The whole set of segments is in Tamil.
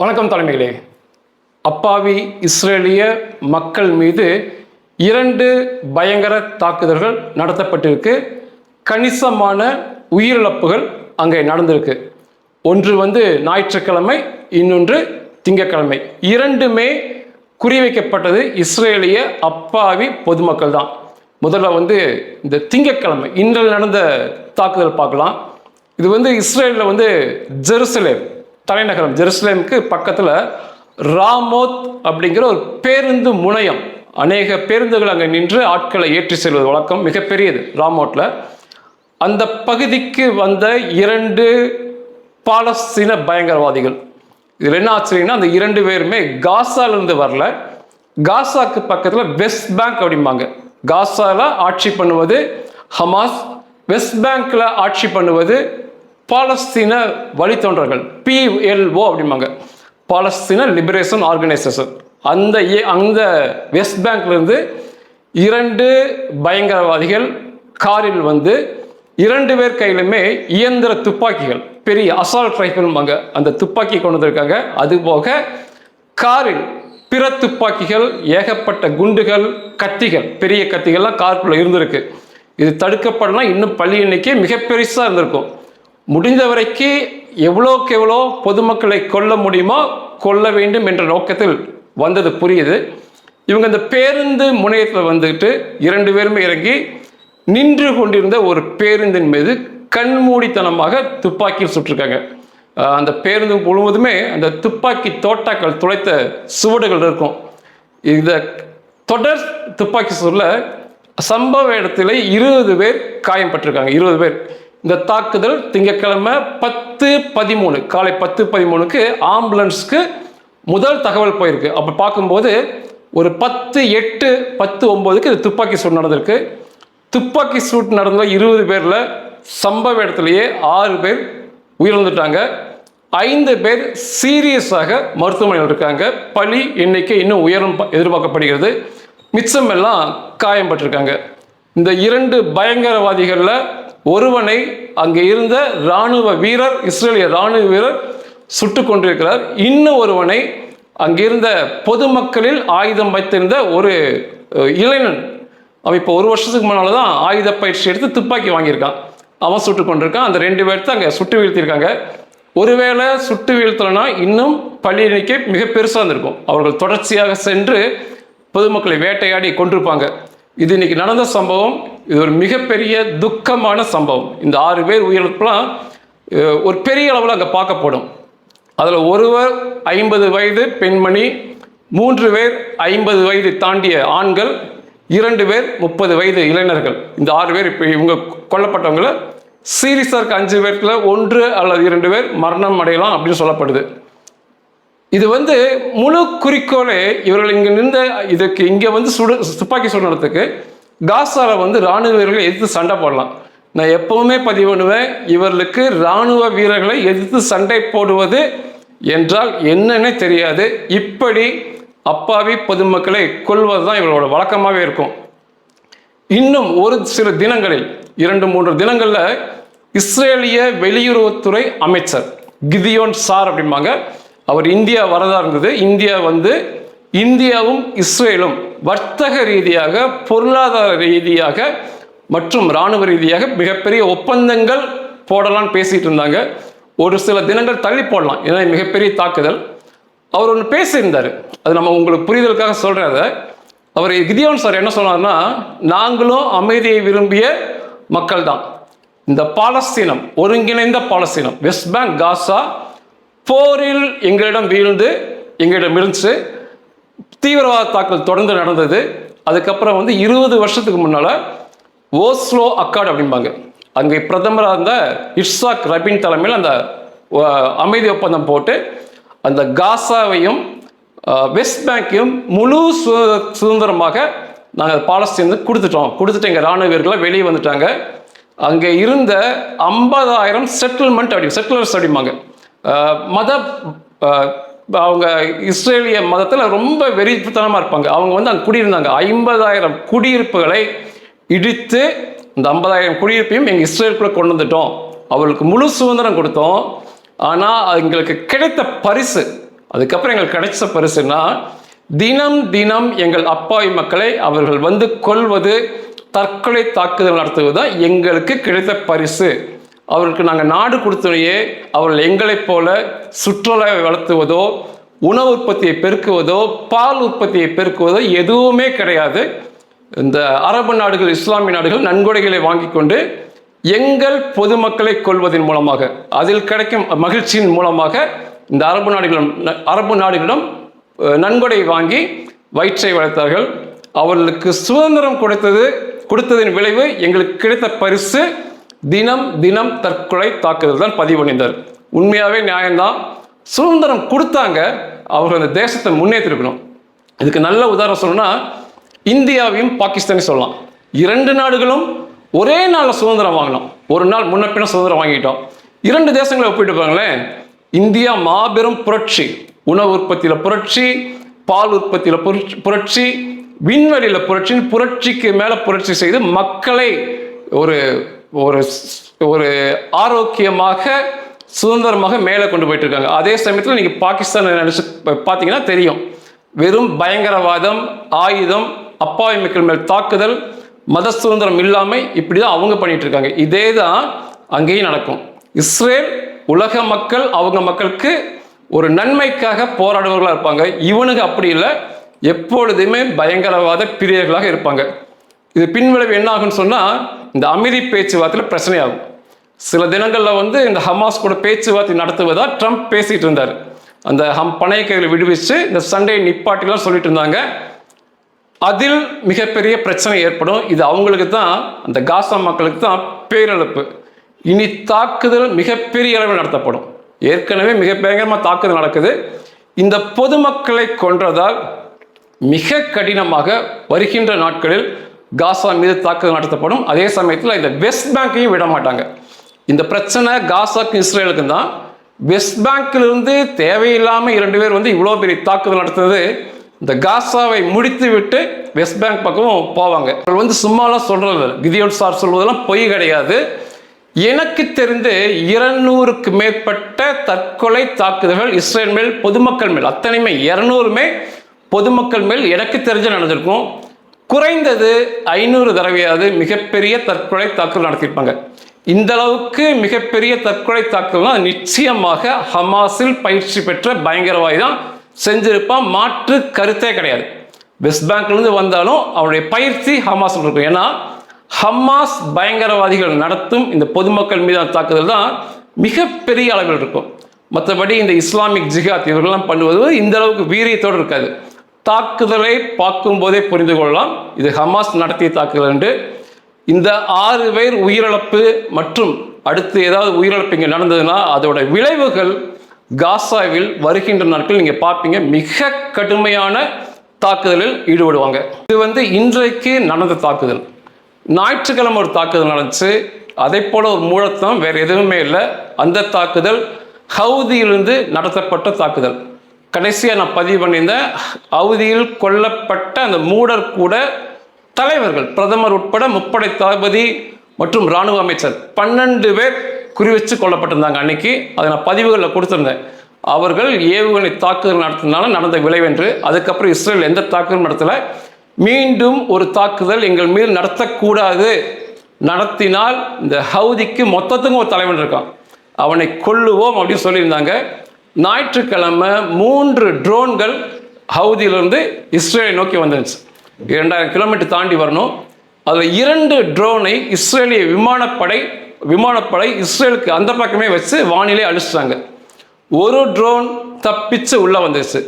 வணக்கம் தலைமைகளே. அப்பாவி இஸ்ரேலிய மக்கள் மீது இரண்டு பயங்கர தாக்குதல்கள் நடத்தப்பட்டிருக்கு. கணிசமான உயிரிழப்புகள் அங்கே நடந்திருக்கு. ஒன்று வந்து ஞாயிற்றுக்கிழமை இன்னொன்று திங்கட்கிழமை இரண்டுமே குறிவைக்கப்பட்டது இஸ்ரேலிய அப்பாவி பொதுமக்கள் தான். முதல்ல வந்து இந்த திங்கட்கிழமை இன்றில் நடந்த தாக்குதல் பார்க்கலாம். இது வந்து இஸ்ரேலில் வந்து ஜெருசலேம் தலைநகரம் ஜெருசலேமுக்கு பக்கத்தில் ராமோத் அப்படிங்கிற ஒரு பேருந்து முனையம். அநேக பேருந்துகள் அங்கே நின்று ஆட்களை ஏற்றி செல்வது வழக்கம் மிகப்பெரியது ராமோட்டில் அந்த பகுதிக்கு வந்த இரண்டு பாலஸ்தீன பயங்கரவாதிகள். இதில் என்ன ஆச்சரியன்னா அந்த இரண்டு பேருமே காசாலிருந்து வரல. காசாக்கு பக்கத்தில் வெஸ்ட் பேங்க் அப்படிம்பாங்க. காசால ஆட்சி பண்ணுவது ஹமாஸ் வெஸ்ட் பேங்க்கில் ஆட்சி பண்ணுவது பாலஸ்தீன வழித்தோன்றர்கள் பிஎல்ஓ அப்படிம்பாங்க. பாலஸ்தீன லிபரேஷன் ஆர்கனைசேஷன் அந்த ஏ- அந்த வெஸ்ட் பேங்க்லேருந்து இரண்டு பயங்கரவாதிகள் காரில் வந்து இரண்டு பேர் கையிலுமே இயந்திர துப்பாக்கிகள் பெரிய அசால்ட் ரைஃபிள்பாங்க அந்த துப்பாக்கி கொண்டு வந்திருக்காங்க. அதுபோக காரில் பிற துப்பாக்கிகள் ஏகப்பட்ட குண்டுகள் கத்திகள் பெரிய கத்திகள்லாம் காருக்குள்ளே இருந்திருக்கு. இது தடுக்கப்படலாம் இன்னும் பள்ளி எண்ணிக்கை மிக பெருசாக இருந்திருக்கும். முடிந்த வரைக்கும் எவ்வளோக்கு எவ்வளோ பொதுமக்களை கொல்ல முடியுமோ கொல்ல வேண்டும் என்ற நோக்கத்தில் வந்தது புரியுது. இவங்க இந்த பேருந்து முனையத்தில் வந்துட்டு இரண்டு பேருமே இறங்கி நின்று கொண்டிருந்த ஒரு பேருந்தின் மீது கண்மூடித்தனமாக துப்பாக்கியில் சுட்டிருக்காங்க. அந்த பேருந்து முழுவதுமே அந்த துப்பாக்கி தோட்டாக்கள் துளைத்த சுவடுகள் இருக்கும். இந்த தொடர் துப்பாக்கி சூடுல சம்பவ இடத்துல இருபது பேர் காயம்பட்டிருக்காங்க. இருபது பேர். இந்த தாக்குதல் திங்கட்கிழமை பத்து பதிமூணு காலை பத்து பதிமூணுக்கு ஆம்புலன்ஸ்க்கு முதல் தகவல் போயிருக்கு. அப்போ பார்க்கும்போது ஒரு பத்து எட்டு பத்து ஒம்போதுக்கு இது துப்பாக்கி சூடு நடந்திருக்கு. துப்பாக்கி சூட் நடந்த இருபது பேரில் சம்பவ இடத்துலையே ஆறு பேர் உயிரிழந்துட்டாங்க. ஐந்து பேர் சீரியஸாக மருத்துவமனையில் இருக்காங்க. பலி எண்ணிக்கை இன்னும் உயரும் ப- எதிர்பார்க்கப்படுகிறது. மிச்சம் எல்லாம் காயம்பட்டிருக்காங்க. இந்த இரண்டு பயங்கரவாதிகளில் ஒருவனை அங்கே இருந்த இராணுவ வீரர் இஸ்ரேலிய இராணுவ வீரர் சுட்டு கொண்டிருக்கிறார். இன்னும் ஒருவனை அங்கிருந்த பொதுமக்களில் ஆயுதம் வைத்திருந்த ஒரு இளைஞன். அவன் இப்போ ஒரு வருஷத்துக்கு முன்னால் தான் ஆயுத பயிற்சி எடுத்து துப்பாக்கி வாங்கியிருக்கான். அவன் சுட்டு கொண்டிருக்கான். அந்த ரெண்டு பேர்த்து அங்கே சுட்டு வீழ்த்தியிருக்காங்க ஒருவேளை சுட்டு வீழ்த்தலைன்னா இன்னும் பள்ளி எண்ணிக்கை மிக பெருசாக இருந்திருக்கும். அவர்கள் தொடர்ச்சியாக சென்று பொதுமக்களை வேட்டையாடி கொண்டிருப்பாங்க. இது இன்னைக்கு நடந்த சம்பவம். இது ஒரு மிகப்பெரிய துக்கமான சம்பவம். இந்த ஆறு பேர் உயிரிழப்புலாம் ஒரு பெரிய அளவில் அங்கே பார்க்கப்படும். அதில் ஒருவர் ஐம்பது வயது பெண்மணி மூன்று பேர் ஐம்பது வயது தாண்டிய ஆண்கள் இரண்டு பேர் முப்பது வயது இளைஞர்கள். இந்த ஆறு பேர் இப்போ இவங்க கொல்லப்பட்டவங்கள சீரியஸாக இருக்க அஞ்சு பேர்த்தில் ஒன்று அல்லது இரண்டு பேர் மரணம் அடையலாம் அப்படின்னு சொல்லப்படுது. இது வந்து முழு குறிக்கோளே இவர்கள் இங்கே நின்ற இதுக்கு இங்கே வந்து சுடு துப்பாக்கி சுடுறதுக்கு காசால வந்து ராணுவ வீரர்களை எதிர்த்து சண்டை போடலாம். நான் எப்பவுமே பதிவு பண்ணுவேன் இவர்களுக்கு ராணுவ வீரர்களை எதிர்த்து சண்டை போடுவது என்றால் என்னன்னே தெரியாது. இப்படி அப்பாவி பொதுமக்களை கொல்வது தான் இவர்களோட வழக்கமாகவே இருக்கும். இன்னும் ஒரு சில தினங்களில் இரண்டு மூன்று தினங்களில் இஸ்ரேலிய வெளியுறவுத்துறை அமைச்சர் கிதியோன் சார் அப்படிம்பாங்க. அவர் இந்தியா வரதா இருந்தது. இந்தியா வந்து இந்தியாவும் இஸ்ரேலும் வர்த்தக ரீதியாக பொருளாதார ரீதியாக மற்றும் இராணுவ ரீதியாக மிகப்பெரிய ஒப்பந்தங்கள் போடலாம்னு பேசிட்டு இருந்தாங்க. ஒரு சில தினங்கள் தள்ளி போடலாம். ஏன்னா மிகப்பெரிய தாக்குதல். அவர் ஒன்று பேசியிருந்தார். அது நம்ம உங்களுக்கு புரிதலுக்காக சொல்கிறேன் அதை. அவர் கிதியோன் சார் என்ன சொன்னார்னா நாங்களும் அமைதியை விரும்பிய மக்கள் தான் இந்த பாலஸ்தீனம் ஒருங்கிணைந்த பாலஸ்தீனம் வெஸ்ட் பேங்க் காசா போரில் எங்களிடம் வீழ்ந்து எங்களிடம் இருந்துச்சு தீவிரவாத தாக்குதல் தொடர்ந்து நடந்தது. அதுக்கப்புறம் வந்து இருபது வருஷத்துக்கு முன்னால் ஓஸ்லோ அக்காட் அப்படிம்பாங்க. அங்கே பிரதமராக இருந்த இஷாக் ரபின் தலைமையில் அந்த அமைதி ஒப்பந்தம் போட்டு அந்த காசாவையும் வெஸ்ட் பேங்க்கையும் முழு சு- சுதந்திரமாக நாங்கள் பாலஸ்தீனுக்கு கொடுத்துட்டோம். கொடுத்துட்டு எங்கள் ராணுவ வீரர்களை வெளியே வந்துட்டாங்க. அங்கே இருந்த ஐம்பதாயிரம் செட்டில்மெண்ட் அப்படி செட்டிலர்ஸ் அப்படிம்பாங்க. மத அவங்க இஸ்ரேலிய மதத்தில் ரொம்ப வெறித்தனமாக இருப்பாங்க. அவங்க வந்து அங்கே குடியிருந்தாங்க. ஐம்பதாயிரம் குடியிருப்புகளை இடித்து இந்த ஐம்பதாயிரம் குடியிருப்பையும் எங்கள் இஸ்ரேலுக்குள்ளே கொண்டு வந்துட்டோம். அவர்களுக்கு முழு சுதந்திரம் கொடுத்தோம். ஆனால் எங்களுக்கு கிடைத்த பரிசு அதுக்கப்புறம் எங்களுக்கு கிடைச்ச பரிசுனா தினம் தினம் எங்கள் அப்பாவி மக்களை அவர்கள் வந்து கொள்வது தற்கொலை தாக்குதல் நடத்துவது தான் எங்களுக்கு கிடைத்த பரிசு. அவர்களுக்கு நாங்கள் நாடு கொடுத்தோடையே அவர்கள் எங்களைப் போல சுற்றுலா வளர்த்துவதோ உணவு உற்பத்தியை பெருக்குவதோ பால் உற்பத்தியை பெருக்குவதோ எதுவுமே கிடையாது. இந்த அரபு நாடுகள் இஸ்லாமிய நாடுகள் நன்கொடைகளை வாங்கி கொண்டு எங்கள் பொதுமக்களை கொள்வதன் மூலமாக அதில் கிடைக்கும் மகிழ்ச்சியின் மூலமாக இந்த அரபு நாடுகளிடம் அரபு நாடுகளிடம் நன்கொடை வாங்கி வயிற்றை வளர்த்தார்கள். அவர்களுக்கு சுதந்திரம் கொடுத்தது கொடுத்ததின் விளைவு எங்களுக்கு கிடைத்த பரிசு. தினம் தினம் தற்கொலை தாக்குதல் தான் பதிவு பண்ணியிருந்தார். உண்மையாகவே நியாயம்தான். சுதந்திரம் கொடுத்தாங்க. அவர்கள் அந்த தேசத்தை முன்னேற்றிருக்கணும். இதுக்கு நல்ல உதாரணம் சொல்லணும்னா இந்தியாவையும் பாகிஸ்தானையும் சொல்லலாம். இரண்டு நாடுகளும் ஒரே நாளில் சுதந்திரம் வாங்கினோம். ஒரு நாள் முன்ன பின்ன சுதந்திரம் வாங்கிட்டோம். இரண்டு தேசங்களை ஒப்பிட்டு பாருங்களேன். இந்தியா மாபெரும் புரட்சி. உணவு உற்பத்தியில் புரட்சி பால் உற்பத்தியில் புரட்சி புரட்சி விண்வெளியில் புரட்சி புரட்சிக்கு மேலே புரட்சி செய்து மக்களை ஒரு ஒரு ஒரு ஆரோக்கியமாக சுதந்திரமாக மேலே கொண்டு போயிட்டு இருக்காங்க அதே சமயத்தில் நீங்கள் பாகிஸ்தான் நினைச்சு பார்த்தீங்கன்னா தெரியும். வெறும் பயங்கரவாதம் ஆயுதம் அப்பாவி மக்கள் மேல் தாக்குதல் மத சுதந்திரம் இல்லாமல் இப்படி தான் அவங்க பண்ணிட்டு இருக்காங்க இதே தான் அங்கேயும் நடக்கும். இஸ்ரேல் உலக மக்கள் அவங்க மக்களுக்கு ஒரு நன்மைக்காக போராடுபவர்களாக இருப்பாங்க. இவனுக்கு அப்படி இல்லை. எப்பொழுதுமே பயங்கரவாத பிரியர்களாக இருப்பாங்க. இது பின்விளைவு என்ன ஆகும்னு சொன்னால் இந்த அமைதி பேச்சுவார்த்தையில் பிரச்சனையாகும். சில தினங்களில் வந்து இந்த ஹமாஸ் கூட பேச்சுவார்த்தை நடத்துவதா ட்ரம்ப் பேசிகிட்டு இருந்தார். அந்த ஹம் பணைய கைகளை விடுவிச்சு இந்த சண்டையை நிப்பாட்டிலாம் சொல்லிட்டு இருந்தாங்க. அதில் மிகப்பெரிய பிரச்சனை ஏற்படும். இது அவங்களுக்கு தான் அந்த காசா மக்களுக்கு தான் பேரிழப்பு. இனி தாக்குதல் மிகப்பெரிய அளவில் நடத்தப்படும். ஏற்கனவே மிக பயங்கரமாக தாக்குதல் நடக்குது. இந்த பொதுமக்களை கொன்றதால் மிக கடினமாக வருகின்ற நாட்களில் காசா மீது தாக்குதல் நடத்தப்படும். அதே சமயத்தில் இந்த வெஸ்ட் பேங்க்கையும் விட மாட்டாங்க. இந்த பிரச்சனை காசாக்கும் இஸ்ரேலுக்கும் தான். வெஸ்ட் பேங்க்கிலிருந்து தேவையில்லாமல் இரண்டு பேர் வந்து இவ்வளோ பெரிய தாக்குதல் நடத்துறது. இந்த காசாவை முடித்து விட்டு வெஸ்ட் பேங்க் பக்கம் போவாங்க. அவர் வந்து சும்மாலாம் சொல்கிறது கிதியோன் சார் சொல்வதெல்லாம் பொய் கிடையாது. எனக்கு தெரிந்து இருநூறுக்கு மேற்பட்ட தற்கொலை தாக்குதல்கள் இஸ்ரேல் மேல் பொதுமக்கள் மேல் அத்தனையுமே இரநூறுமே பொதுமக்கள் மேல் எனக்கு தெரிஞ்சு நடந்திருக்கும். குறைந்தது ஐநூறு தடவையாவது மிகப்பெரிய தற்கொலை தாக்குதல் நடத்தியிருப்பாங்க. இந்த அளவுக்கு மிகப்பெரிய தற்கொலை தாக்குதல்னா நிச்சயமாக ஹமாஸில் பயிற்சி பெற்ற பயங்கரவாதி தான் செஞ்சிருப்பான். மாற்று கருத்தே கிடையாது. வெஸ்ட் பேங்க்லேருந்து வந்தாலும் அவருடைய பயிற்சி ஹமாஸ் இருக்கும். ஏன்னா ஹமாஸ் பயங்கரவாதிகள் நடத்தும் இந்த பொதுமக்கள் மீதான தாக்குதல் தான் மிகப்பெரிய அளவில் இருக்கும். மற்றபடி இந்த இஸ்லாமிக் ஜிஹாத் இவர்கள்லாம் பண்ணுவது இந்த அளவுக்கு வீரியத்தோடு இருக்காது. தாக்குதலை பார்க்கும்போதே புரிந்து கொள்ளலாம். இது ஹமாஸ் நடத்திய தாக்குதல் என்று. இந்த ஆறு பேர் உயிரிழப்பு மற்றும் அடுத்து ஏதாவது உயிரிழப்பு இங்கே நடந்ததுன்னா அதோட விளைவுகள் காசாவில் வருகின்ற நாட்கள் நீங்கள் பார்ப்பீங்க. மிக கடுமையான தாக்குதலில் ஈடுபடுவாங்க. இது வந்து இன்றைக்கு நடந்த தாக்குதல். ஞாயிற்றுக்கிழமை ஒரு தாக்குதல் நடந்துச்சு. அதே போல ஒரு மூலத்தம் வேறு எதுவுமே இல்லை. அந்த தாக்குதல் ஹவுதியிலிருந்து நடத்தப்பட்ட தாக்குதல். கடைசியாக நான் பதிவு பண்ணியிருந்தேன் அவதியில் கொல்லப்பட்ட அந்த மூடர் கூட தலைவர்கள் பிரதமர் உட்பட முப்படை தளபதி மற்றும் இராணுவ அமைச்சர் பன்னெண்டு பேர் குறிவச்சு கொல்லப்பட்டிருந்தாங்க அன்னைக்கு. அதை நான் பதிவுகளில் கொடுத்துருந்தேன். அவர்கள் ஏவுகணை தாக்குதல் நடத்தினால நடந்த விளைவென்று அதுக்கப்புறம் இஸ்ரேல் எந்த தாக்குதலும் நடத்தலை. மீண்டும் ஒரு தாக்குதல் எங்கள் மீது நடத்தக்கூடாது. நடத்தினால் இந்த ஹவுதிக்கு மொத்தத்துக்கும் ஒரு தலைவன் இருக்கான். அவனை கொல்லுவோம் அப்படின்னு சொல்லியிருந்தாங்க. ஞாயிற்றுக்கிழமை மூன்று ட்ரோன்கள் ஹவுதியிலிருந்து இஸ்ரேலை நோக்கி வந்துருந்துச்சு. இரண்டாயிரம் கிலோமீட்டர் தாண்டி வரணும். அதில் இரண்டு ட்ரோனை இஸ்ரேலிய விமானப்படை விமானப்படை இஸ்ரேலுக்கு அந்த பக்கமே வச்சு வானிலை அழிச்சிட்டாங்க. ஒரு ட்ரோன் தப்பிச்சு உள்ளே வந்துருச்சு.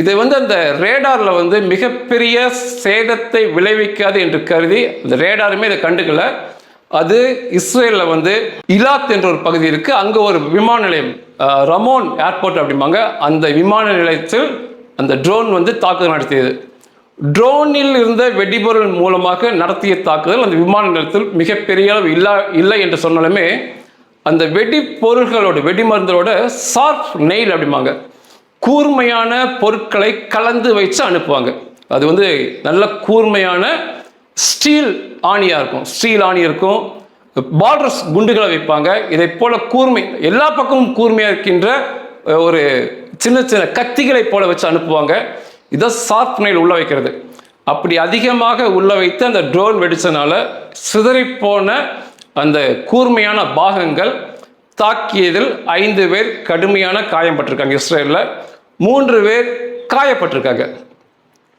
இதை வந்து அந்த ரேடாரில் வந்து மிகப்பெரிய சேதத்தை விளைவிக்காது என்று கருதி அந்த ரேடாருமே இதை கண்டுக்கல. அது இஸ்ரேலில் வந்து இலாத் என்ற ஒரு பகுதி இருக்கு. அங்கே ஒரு விமான நிலையம் ரமோன் ஏர்போர்ட் அப்படிம்பாங்க. அந்த விமான நிலையத்தில் அந்த ட்ரோன் வந்து தாக்குதல் நடத்தியது. ட்ரோனில் இருந்த வெடிபொருள் மூலமாக நடத்திய தாக்குதல் அந்த விமான நிலையத்தில் மிகப்பெரிய அளவு இல்லா இல்லை என்று சொன்னாலுமே அந்த வெடி பொருள்களோட வெடிமருந்தோட சார்ப் நெயில் அப்படிம்பாங்க. கூர்மையான பொருட்களை கலந்து வச்சு அனுப்புவாங்க. அது வந்து நல்ல கூர்மையான ஸ்டீல் ஆணியாக இருக்கும். ஸ்டீல் ஆணி இருக்கும். பார்டர்ஸ் குண்டுகளை வைப்பாங்க இதை போல கூர்மை எல்லா பக்கமும் கூர்மையாக இருக்கின்ற ஒரு சின்ன சின்ன கத்திகளை போல வச்சு அனுப்புவாங்க. இதை சாஃப்ட் நெயில் உள்ள வைக்கிறது. அப்படி அதிகமாக உள்ள வைத்து அந்த ட்ரோன் வெடிச்சனால சிதறிப்போன அந்த கூர்மையான பாகங்கள் தாக்கியதில் ஐந்து பேர் கடுமையான காயம்பட்டிருக்காங்க இஸ்ரேலில். மூன்று பேர் காயப்பட்டிருக்காங்க.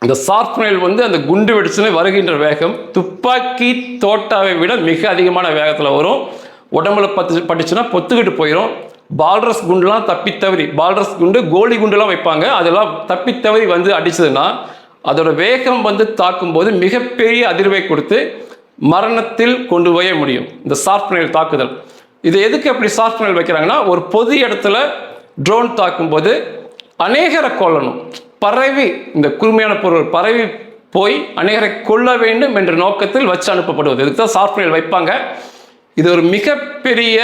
இந்த சார்ப்னைல் வந்து அந்த குண்டு வெடிச்சுன்னு வருகின்ற வேகம் துப்பாக்கி தோட்டாவை விட மிக அதிகமான வேகத்தில் வரும். உடம்புல பத்து பட்டுச்சுன்னா பொத்துக்கிட்டு போயிடும் பால்ரஸ் குண்டுலாம் தப்பி தவறி பால்ரஸ் குண்டு கோலி குண்டுலாம் வைப்பாங்க. அதெல்லாம் தப்பி தவறி வந்து அடிச்சதுன்னா அதோட வேகம் வந்து தாக்கும்போது மிகப்பெரிய அதிர்வை கொடுத்து மரணத்தில் கொண்டு போய முடியும். இந்த சார்ப்னைல் தாக்குதல். இது எதுக்கு அப்படி சார்ப்னைல் வைக்கிறாங்கன்னா ஒரு பொது இடத்துல ட்ரோன் தாக்கும்போது அநேகரை கொல்லணும். பரவி இந்த குறுமையான பொருள் பரவி போய் அநேகரை கொல்ல வேண்டும் என்ற நோக்கத்தில் வச்சு அனுப்பப்படுவது. இதுக்கு தான் சாஃப்ட்வேர் வைப்பாங்க. இது ஒரு மிகப்பெரிய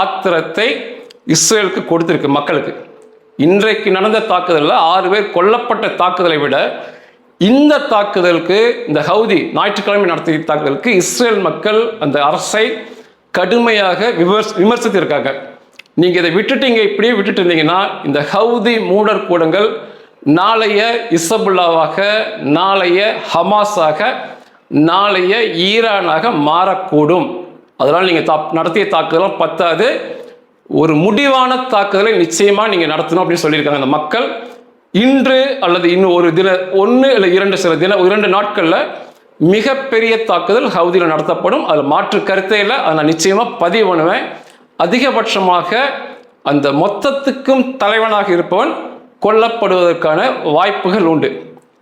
ஆத்திரத்தை இஸ்ரேலுக்கு கொடுத்துருக்கு மக்களுக்கு. இன்றைக்கு நடந்த தாக்குதலில் ஆறு பேர் கொல்லப்பட்ட தாக்குதலை விட இந்த தாக்குதலுக்கு இந்த ஹவுதி ஞாயிற்றுக்கிழமை நடத்திய தாக்குதலுக்கு இஸ்ரேல் மக்கள் அந்த அரசை கடுமையாக விமர்ச விமர்சித்திருக்காங்க. நீங்கள் இதை விட்டுட்டீங்க இப்படியே விட்டுட்டு இருந்தீங்கன்னா இந்த ஹவுதி மூடர் கூடங்கள் நாளைய இசபுல்லாவாக நாளைய ஹமாஸாக நாளைய ஈரானாக மாறக்கூடும். அதனால் நீங்கள் தா நடத்திய தாக்குதலாம் பத்தாது. ஒரு முடிவான தாக்குதலை நிச்சயமாக நீங்கள் நடத்தணும் அப்படின்னு சொல்லியிருக்காங்க அந்த மக்கள். இன்று அல்லது இன்னும் ஒரு தின ஒன்று இல்லை இரண்டு சில தின இரண்டு நாட்களில் மிகப்பெரிய தாக்குதல் ஹவுதியில் நடத்தப்படும். அதில் மாற்று கருத்தே இல்லை. அதை நான் நிச்சயமாக பதிவு பண்ணுவேன். அதிகபட்சமாக அந்த மொத்தத்துக்கும் தலைவனாக இருப்பவன் கொல்லப்படுவதற்கான வாய்ப்புகள் உண்டு.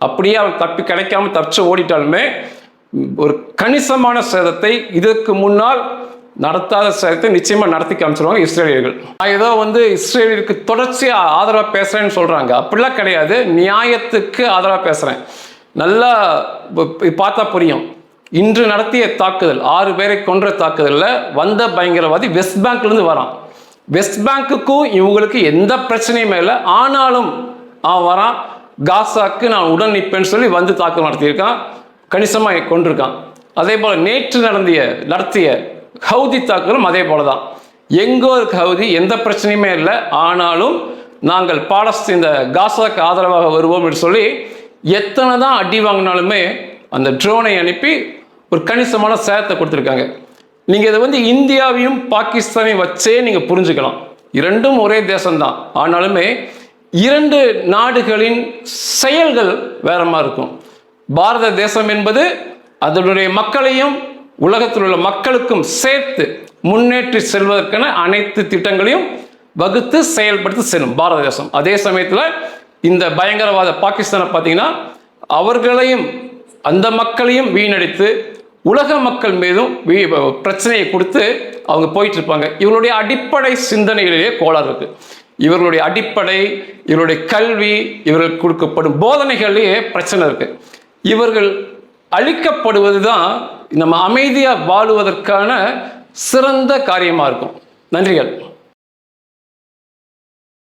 அப்படியே அவன் தப்பி கிடைக்காம தப்பிச்சு ஓடிட்டாலுமே ஒரு கணிசமான சேதத்தை இதற்கு முன்னால் நடத்தாத சேதத்தை நிச்சயமாக நடத்தி காமிச்சிருவாங்க இஸ்ரேலியர்கள். நான் ஏதோ வந்து இஸ்ரேலியருக்கு தொடர்ச்சியாக ஆதரவாக பேசுகிறேன்னு சொல்கிறாங்க அப்படிலாம் கிடையாது. நியாயத்துக்கு ஆதரவாக பேசுகிறேன் நல்லா பார்த்தா புரியும். இன்று நடத்திய தாக்குதல் ஆறு பேரை கொன்ற தாக்குதலில் வந்த பயங்கரவாதி வெஸ்ட் பேங்க்லேருந்து வரான். வெஸ்ட் பேங்க்குக்கும் இவங்களுக்கு எந்த பிரச்சனையுமே இல்லை. ஆனாலும் அவன் வரான். காசாக்கு நான் உடன் நிற்பேன்னு சொல்லி வந்து தாக்குதல் நடத்தியிருக்கான். கணிசமாக கொண்டிருக்கான். அதே போல் நேற்று நடந்திய நடத்திய ஹவுதி தாக்குதலும் அதே போல தான். எங்கோ இருக்கு ஹவுதி எந்த பிரச்சனையுமே இல்லை. ஆனாலும் நாங்கள் பாலஸ்தீன் இந்த காசாக்கு ஆதரவாக வருவோம் என்று சொல்லி எத்தனை தான் அடி வாங்கினாலுமே அந்த ட்ரோனை அனுப்பி ஒரு கணிசமான சேதத்தை கொடுத்துருக்காங்க. நீங்கள் இதை வந்து இந்தியாவையும் பாகிஸ்தானையும் வச்சே நீங்கள் புரிஞ்சுக்கலாம். இரண்டும் ஒரே தேசம்தான். ஆனாலுமே இரண்டு நாடுகளின் செயல்கள் வேறமாக இருக்கும். பாரத தேசம் என்பது அதனுடைய மக்களையும் உலகத்தில் உள்ள மக்களுக்கும் சேர்த்து முன்னேற்றி செல்வதற்கான அனைத்து திட்டங்களையும் வகுத்து செயல்படுத்தி செல்லும் பாரத தேசம். அதே சமயத்தில் இந்த பயங்கரவாத பாகிஸ்தானை பார்த்தீங்கன்னா அவர்களையும் அந்த மக்களையும் வீணடித்து உலக மக்கள் மீதும் வீ- பிரச்சனையை கொடுத்து அவங்க போயிட்டு இருப்பாங்க இவங்களுடைய அடிப்படை சிந்தனைகளிலேயே கோளாறு இருக்கு. இவர்களுடைய அடிப்படை இவருடைய கல்வி இவர்களுக்கு கொடுக்கப்படும் போதனைகளிலேயே பிரச்சனை இருக்கு. இவர்கள் அழிக்கப்படுவது தான் நம்ம அமைதியாக வாழுவதற்கான சிறந்த காரியமாக இருக்கும். நன்றிகள்.